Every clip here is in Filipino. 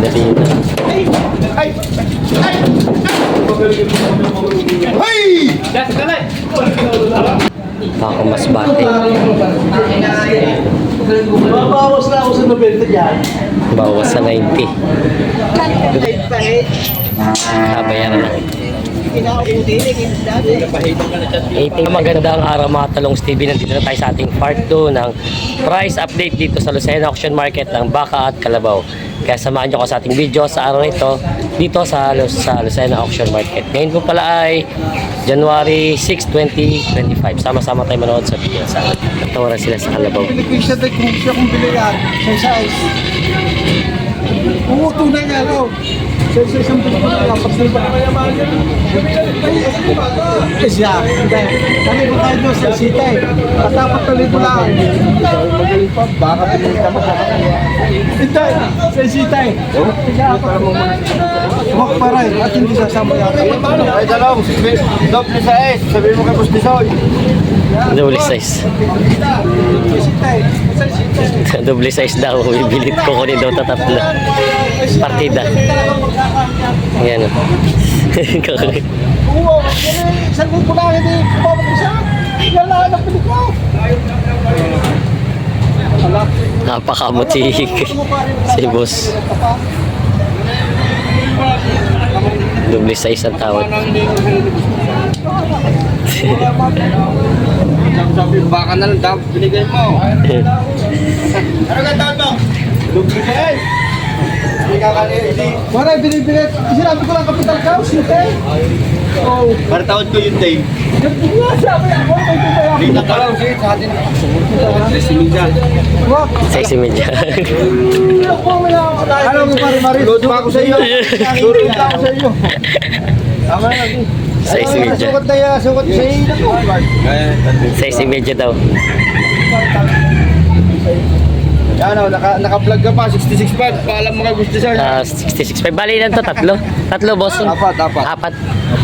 Dali na. Ako mas bate. Mabawas na ako sa 90 dyan. Bawas sa 90. Kabayaran na. Eighty. Magandang araw mga talong Stevie. Nandito na tayo sa ating part 2 ng price update dito sa Lucena Auction Market ng Baka at Kalabaw. Kaya samahan nyo ko sa ating video sa araw ito dito sa, Lu- sa Lucena Auction Market. Ngayon po pala ay January 6, 2025. Sama-sama tayo manood sa video sa Nagtawaran sila sa Kalabaw. Pinagpig siya tayo kung siya kung bilihan. Sa size. Oo, tunay nga raw. Sa sa isang bilihan. Kapag sila pa naman yaman. Eh siya. Hindi. Kami ko tayo doon sa sita eh. Katapat na libo lang. Magaling pa. Baka pinagpig ka mo Hindi. Sa sita eh. Huwag pa rin. At hindi sasama yata. Ay, dalawang, doble sa S. Sabihin mo kay Bustisoy. Double size. Eh. Eh. Double size daw. Bibilit ko kunin daw ta tatlo. Partida. Yan. oh. Oo, isang libo lang hindi kumabot. Yan lang ang pilik ko. Napakamot si, boss. Double size ang tawad. Sabi, baka na lang, dapat binigay mo. Ano ka tawag mo? Doble sa Wala, binibigay. Sinabi ko lang kapital ka, sita eh. Oh, Para tawad ko yung day. nagbuwa sabi ako, may tumaya ako. Dito ka lang, sige, sa atin. Sexy media. may ako. Ano mo mari? Load pa ako sa iyo. Pa ako sa iyo. Tama na. Sexy media. Sukat na yan, sukat sa iyo. Sexy media daw. Yan o, naka, naka-vlog ka pa, 66 pa. Paalam mo kay Bustisoy. Ah, 66. May bali lang to, tatlo. Tatlo, boss. Apat, apat. Apat.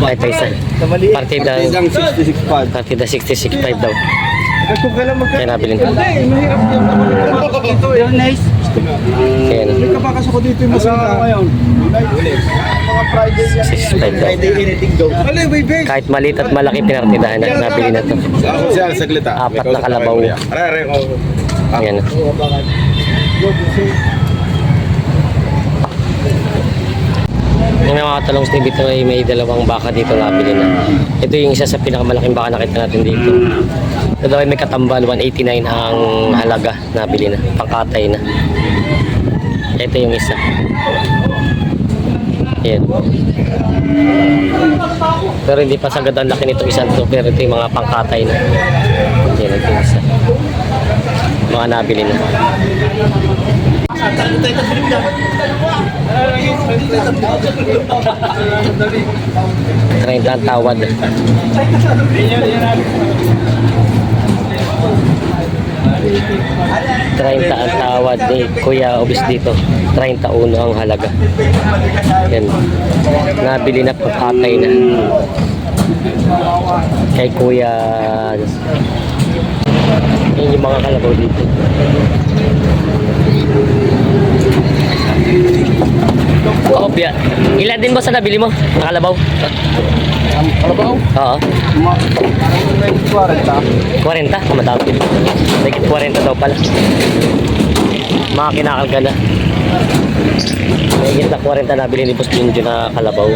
Ay, ito isa. Sa maliit. Partida. Partidang 66 pa. Partida 66.5 daw. Kung kailan magka... Kaya nabilin ko. Hindi, mahirap yung kapakakas ko dito eh. Nice. Ayan. May kapakakas ako dito yung masita. ngayon? Mga Friday yan. 65 daw. Friday anything base. Kahit maliit at malaki, pinartidahan na. Nabili na to. Saglit ah. Apat na kalabaw. tayo, kuya. Ayan. Yung mga talong Steve dito ay may dalawang baka dito nabili na. Ito yung isa sa pinakamalaking baka nakita natin dito. Ito daw ay may katambal, 189 ang halaga nabili na. Pangkatay na. Ito yung isa. Ayan. Pero hindi pa sagad ang laki nito isang to. Pero ito yung mga pangkatay na. Ayan, ito yung isa. Mga nabili na. Trend ang tawad. Treinta ang tawad ni Kuya Obis dito. 31 ang halaga. Yan. Nabili na pagkatay na. Kay Kuya... Yan yung mga kalabaw dito. Kopya. Ilan din ba sa nabili mo? Nakalabaw? Kalabaw? Oo. May 40. 40, kamadami. Like 40 daw pala. Mga kinakalga na. May na 40 na bili ni Boss Junjo na kalabaw.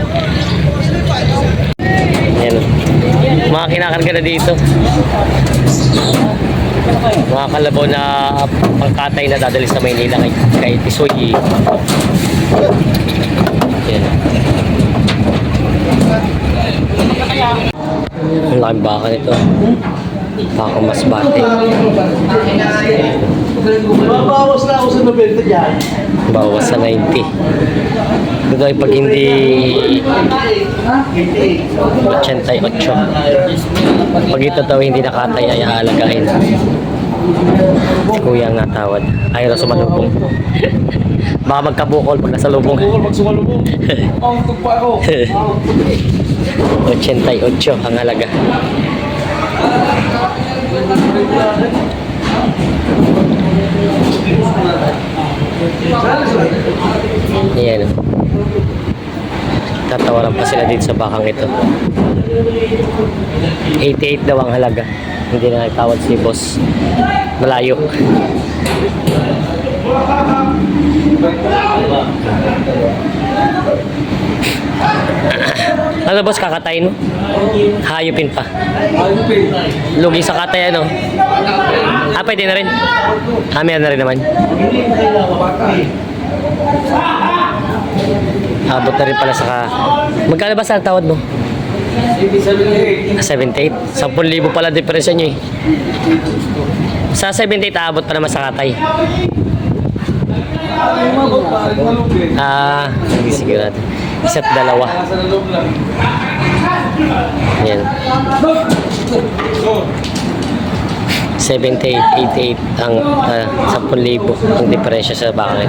Ayan. Mga kinakarga na dito. Mga kalabaw na pangkatay na dadali sa Maynila kay, kay Tisoy. Ayan. Ang laking baka nito. Baka mas bate. Mabawas na ako sa 90 dyan. Bawas sa 90. Ito ay pag hindi 88. Pag ito daw hindi nakatay ay aalagain. Si Kuya nga tawad. Ayaw na sumalubong. Baka magkabukol pag nasa lubong. Bukol pag sumalubong. Ang tugpa ako. 88 ang halaga. Ayan. Tatawaran pa sila dito sa bakang ito. 88 daw ang halaga. Hindi na nagtawad si boss. Malayo. Ano boss, kakatayin mo? Hayupin pa. Lugi sa katay ano? Ah, pwede na rin. Ah, na rin naman. Abot na rin pala sa ka... Magkano ba sa tawad mo? Ah, 78. 10,000 pala diferensya nyo eh. Sa 78, aabot pa naman sa katay. Ah, sige, natin. Isa't dalawa. Yan. 78, 88 ang uh, 10,000 ang diferensya sa bakit.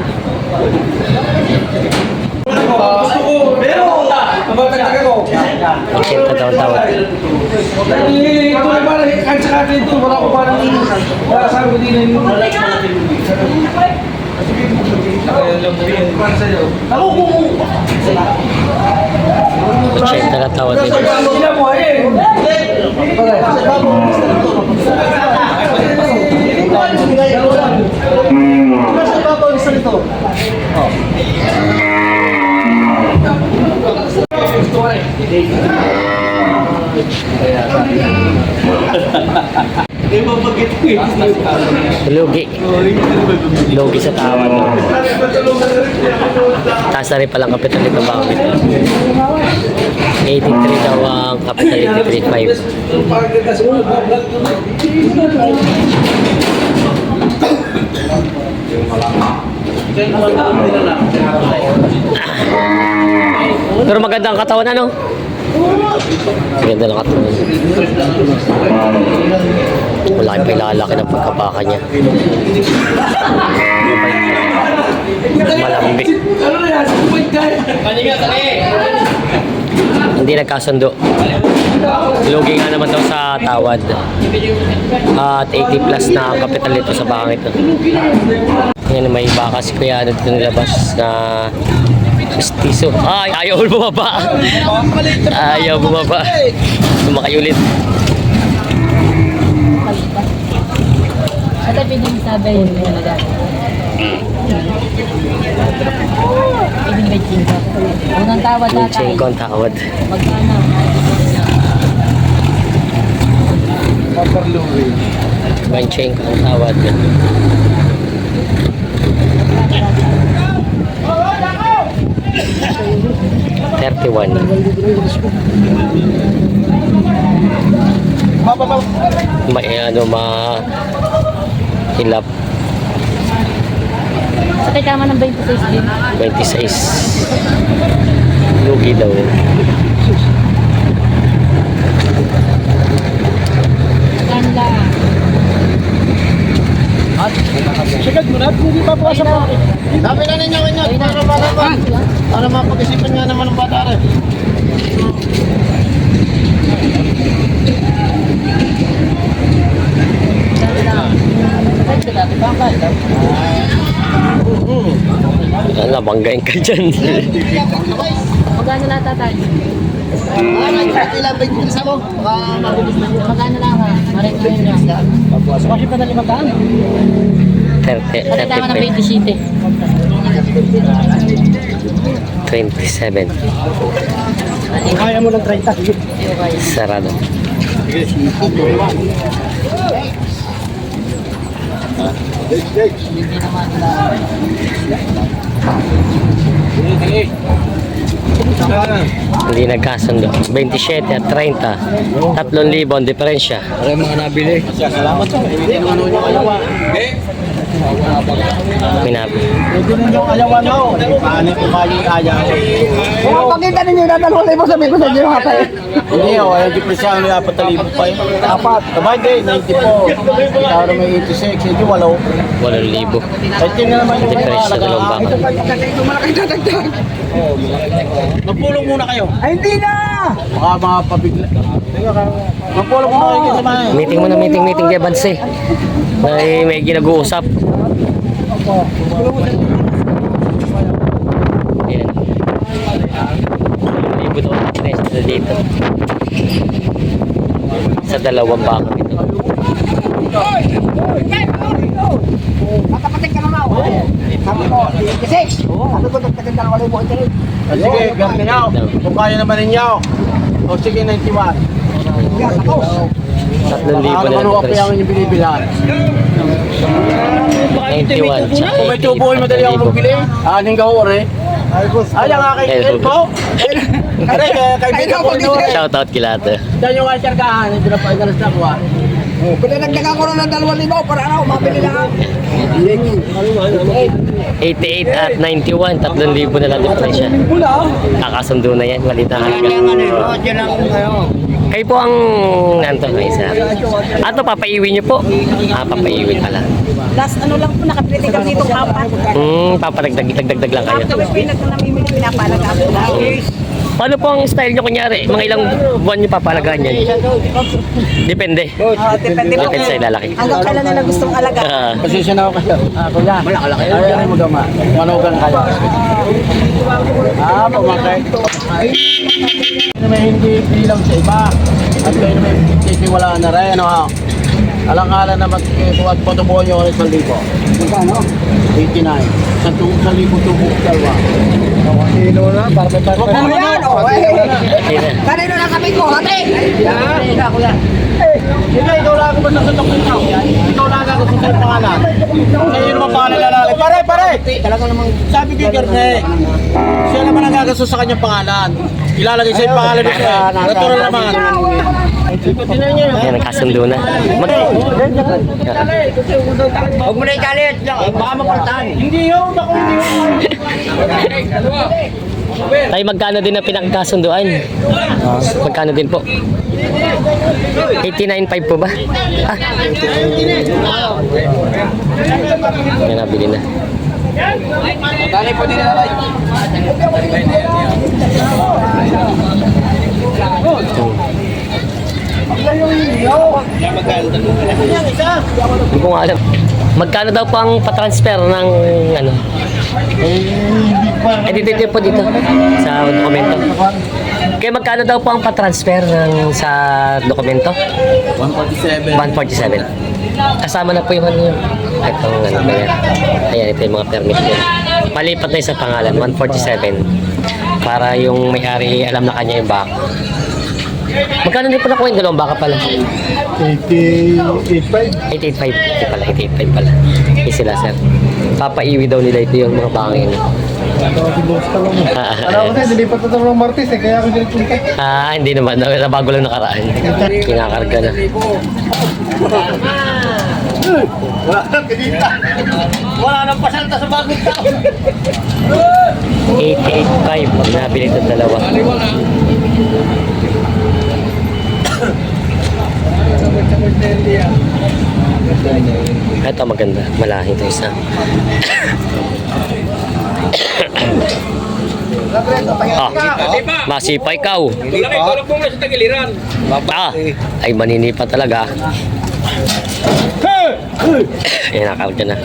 Isinta daw ang tawad. Ito ay parang kahit sa kati ito, wala ko parang wala sa akin din yung Ako kung Isinta na tawad dito. sila mo eh. Nasa Lugi. Lugi sa tawad. Taas na rin palang kapital nito bakit. 83 daw ang kapital 83.5. Pero maganda ang katawan ano? Maganda ng katawan. Malaki pa ilalaki ng pagkabaka niya. Malambi. Ano na yan? Wait guys. Hindi nagkasundo. Lugi nga naman daw sa tawad. At 80 plus na kapital nito sa bakang ito. Yan may baka si Kuya ano dito nilabas na Justiso. Ay, ayaw bumaba. Ayaw bumaba. Sumakay ulit. Ito pwedeng sabi yung talaga. Pwedeng betching ka. Unang tawad na tayo. Ching ko ang tawad. Magkano? Manching ko ang tawad. Thirty-one. May ano ma hilap Sa tayo tama ng 26 din. 26. Lugi daw. Magkano lang? Sikat mo na, hindi pa po sa mga. Sabi na ninyo inyo, para malaman. Para mapag-isipan nga naman ng bata rin. Pa. Ano, banggain ka dyan. Magkano lang tatay? Ilang bait sa mo. Na. Magkano lang ha? Marin ko yun. Kasi pa na limandaan. 30, Sa tayo tama ng 35, 27. 27. Kaya mo ng 30. Sige. Sarado. Hindi lang. Nagkasundo. 27 at 30. 3,000 ang diferensya. Para mga nabili. Salamat po. Hindi mga ano nyo kayo. Minabi. Pwede ninyo ayawan mo. Paano ko kayo ayaw? Kung pakita ninyo na dalawang libo sabi ko sa inyo hatay. Hindi o, yung depresya ng apat na libo pa yun. Apat. Sabay din, 90 po. Taro may 86, hindi walo. 8,000. Kahit yun na naman yung Diferensya sa dalawang baka. Magpulong muna kayo. Ay hindi na! Baka mga pabigla. Magpolo ko kayo kasi mga. Meeting mo na meeting meeting kay Bans eh. Na may ginag-uusap. Ayan. Libot ako ng tres dito. Sa dalawang baka ito. Matapating ka na raw. Sabi ko, kasi, sabi ko, nagtagal ka na wala mo ito rin. Sige, ganyan nyo. Kung kaya naman ninyo. O sige, 91. Yan, ako. Tatlong libo Ano na ano lang pa yung inyong binibilhan? 91. tsaka Kung may 88, tubo, madali ako magbili. Aning gawor eh. Ay, ang aking. Kaya kaya kaibigan ko. Shoutout kila ate. Diyan yung kargahan, hindi na pa igalas na kuha. Pinanagdagan ko na ng dalawang libaw para ano, mabili lang ako. 88 at 91, 3,000 na lang diferensya. Kakasundo na yan, maliit na halaga. Kayo po ang nanto na isa. Ato, papaiwi niyo po. Ah, papaiwi pala. Last ano lang po, nakapili kami dito apat. Hmm, papadagdag-dagdag lang kayo. After we pinag na namimili, pinapalaga ako lang. Paano po ang style niyo kunyari? Mga ilang buwan niyo papalagaan yan? Depende. Oh, depende po. Depende sa ilalaki. Hanggang kailan nila gustong alaga. Ah, Pasensya na ako kayo. Ah, kuya. Malaki. Ay, ay, mo gama. Manugan kayo. Ah, pumakay. Na may hindi bilang sa iba. At kayo na may titiwala na rin. Ano ha? Alang-alang na magkikuha at patubuhan nyo ulit sa libo. Magkano? 89. Sa tubo sa libo tubo dalawa. Kilo na, para may para. Ano yan? Oh, eh. Kanino na kami ko, hati? Hindi, ikaw lang ako basta sa tokong tao. Ikaw lang ako sa sa'yo pangalan. Sa'yo naman pangalan lalaki. Pare, pare! Talaga namang sabi ko yung Garne. Siya naman ang gagasto sa kanyang pangalan. Ilalagay sa yung pangalan niya. Natural naman. Yan, nagkasundo na. Mag Huwag mo na ikalit. Baka mapaltan. Hindi yun, ako hindi yun. Tayo magkano din ang pinagkasunduan? Magkano din po? 89.5 po ba? Ah. Yan, nabili na. Dali po din na. Hindi ko nga alam. Magkano daw po ang patransfer ng ano? Eh, dito, dito po dito sa dokumento. Kaya magkano daw po ang patransfer ng sa dokumento? 147. 147. Kasama na po yung ano yun. Ito, ano ba yan? Ayan, ito yung mga permit yun. Malipat na yung sa pangalan, 147. Para yung may-ari alam na kanya yung baka. Magkano din po nakuha yung dalawang baka pala? 88.5. 885. Ito pala, 885 pala. Hindi sila, sir. Papaiwi daw nila ito yung mga baka yun. Ano kasi, hindi pa tatawag ng Martis eh, kaya ako dito punta. Ah, hindi naman. Nabago lang nakaraan. Kinakarga na. Wala nang pasalta sa bagong tao. 885 pag nabili ito dalawa. Ito maganda. Malaking ito isa. ah, masipay na sa tagiliran. Ah, ay maninipa talaga. Ayan, nakarga na.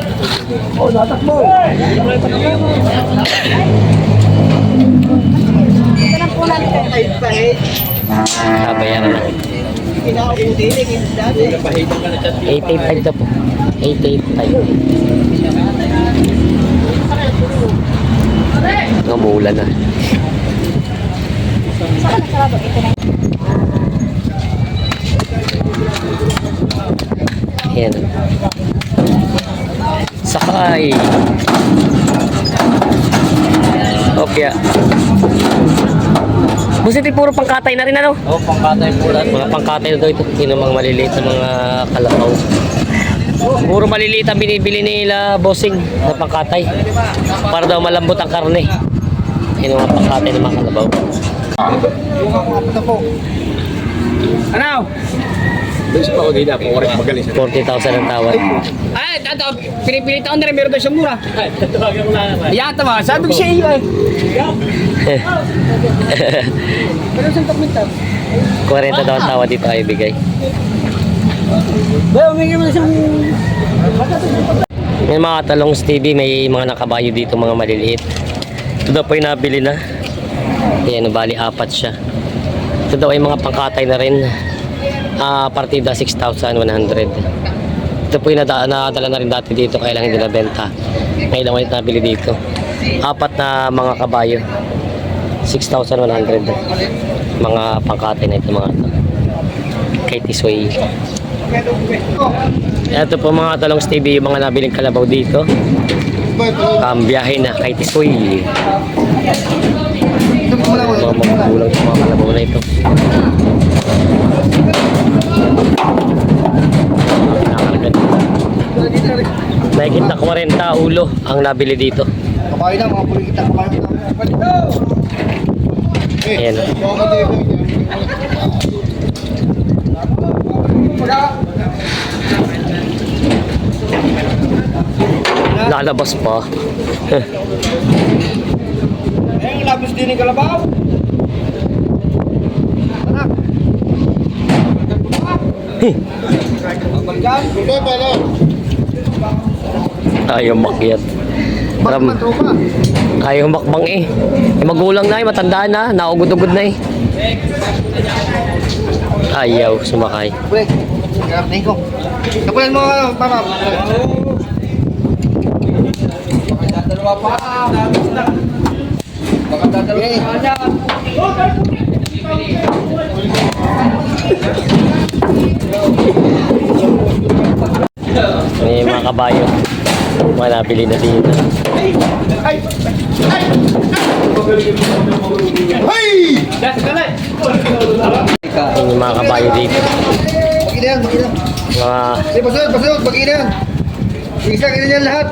Ito lang po natin. Nabayaran na. 885 na po. 885. Namula na. Saan ka nagsarado? Ito na. Ayan. Sakay. Okay. Busit puro pangkatay na rin ano? Oh, pangkatay po lahat. Mga pangkatay na daw ito. Yun ang mga maliliit na mga kalabaw. Puro maliliit ang binibili nila bossing na pangkatay. Para daw malambot ang karne. Yun ang mga pangkatay ng mga kalabaw. Ano? Bilis pa ako dito. Pumurek magaling siya. 40,000 ang tawad. Ay, tato, pinipilitan ko na rin, meron daw siya mura. Yan, tama. Sabi ko siya iyo eh. 40 daw ang tawad dito ay bigay. Ba, umingin mo na siyang... May mga talong TV, may mga nakabayo dito, mga maliliit. Ito daw po yung nabili na. Ayan, bali apat siya. Ito daw ay mga pangkatay na rin. Ah, partida 6,100. Ito po yung nada- nadala na rin dati dito kaya lang hindi nabenta. Ngayon lang nabili dito. Apat na mga kabayo. 6,100. Mga pangkate na ito mga ito. Kay Tisway. Ito po mga talong Stevie, yung mga nabiling kalabaw dito. Um, biyahe na kay Tisway. Mga magulang sa mga kalabaw na ito. Mahigit na 40 ulo ang nabili dito. Kabayo na, mga kabayo na. Ayan. Lalabas pa. Eh, labis din yung kalabaw. Balikan. Ayaw makyat. Ram, ayaw makbang eh. Eh, Magulang na eh, matanda na, naugod-ugod na eh. Ayaw sumakay. Wait. Kapulan mo, ano, papa. Dalawa pa. Baka dadalawa pa niya. May mga kabayo. Mga nabili na dito. Yung mga kabayo dito. Bagi na yan, bagi na. Mga Sige, pasunod, pasunod, bagi na yan. Isa, ganyan yan lahat.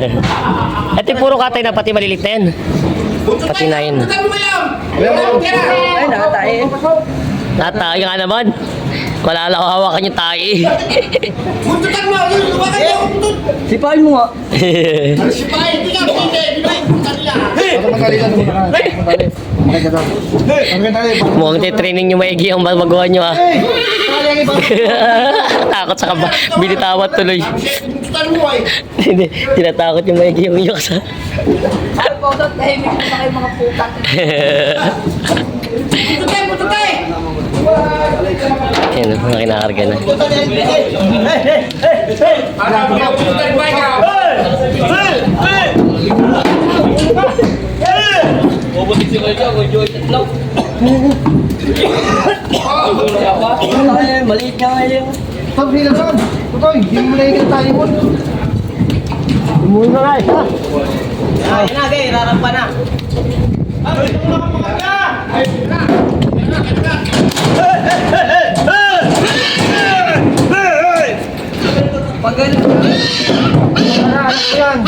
Ito yung puro katay na pati malilit na yan. Pati na yun. Ay, nakatae. Natayo nga naman. Wala lang hawakan yung tayo. Sipain mo nga. Ano madali lang, ano madali. Ano madali. Ano madali. Mukhang titraining nyo maigi ang magawa nyo ah. Takot sa kaba. Binitawat tuloy. Hindi, tinatakot yung maigi yung iyok sa... Sabi ko, "Dot, tahimik mo na kayo mga putat. Yan, mga kinakarga na. Ay, maliit nga ngayon. Pag bilang saan? Tutoy, hindi mo na yung tayo mo. Ay, na, gay, rarampa na. Pag ganun. Anak ko yan.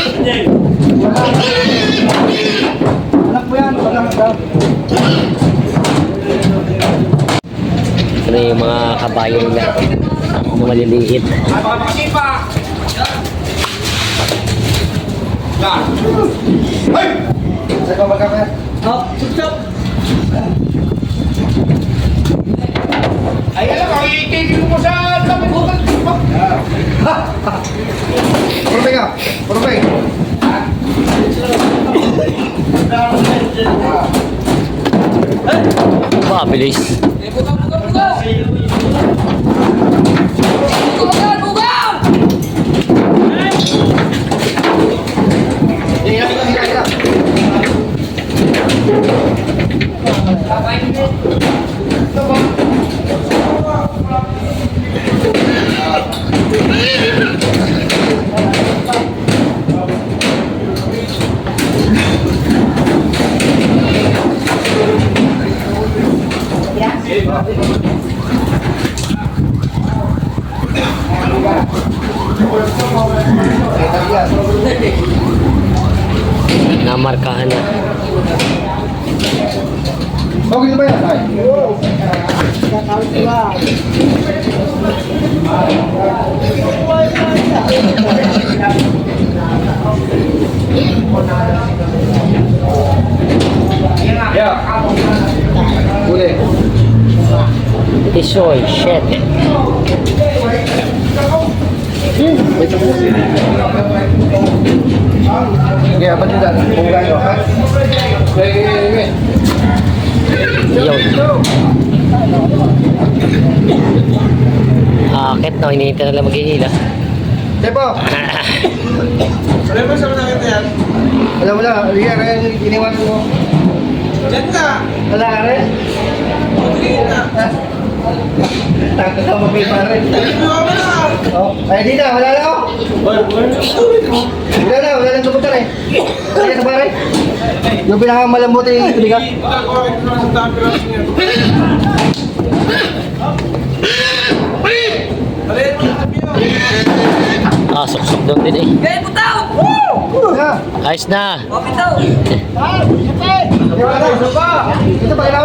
Anak mo yan, anak mo yan. Ano yung mga kabayo nila. Mga maliliit. Sa kamar ka yan. Hop, sup, Ay, alam, ang itigil mo sa kami ko. Puro ka, puro ka. Mabilis. Namarkahan na. Okay na ba yan, tay? Huli. Tisoy, shit. Okay, apa tidak? Bukan yo. Yun. Bakit no? Hinihintay na lang maghihila. Tepo! Wala ba sa mga yan? Wala, wala. Riyan, riyan, iniwan mo. Diyan ka! Wala ka rin? Tingin na. Takot ka mabay pa rin. Oh, ay di na, wala na ako. Wala na, wala na tumunta eh. Kaya sa pare. Yung pinakamalambot eh, hindi ka. Ah, suksok doon din eh. Gaya po tao! Ayos na. Kapit tao! Ito pa, ito pa.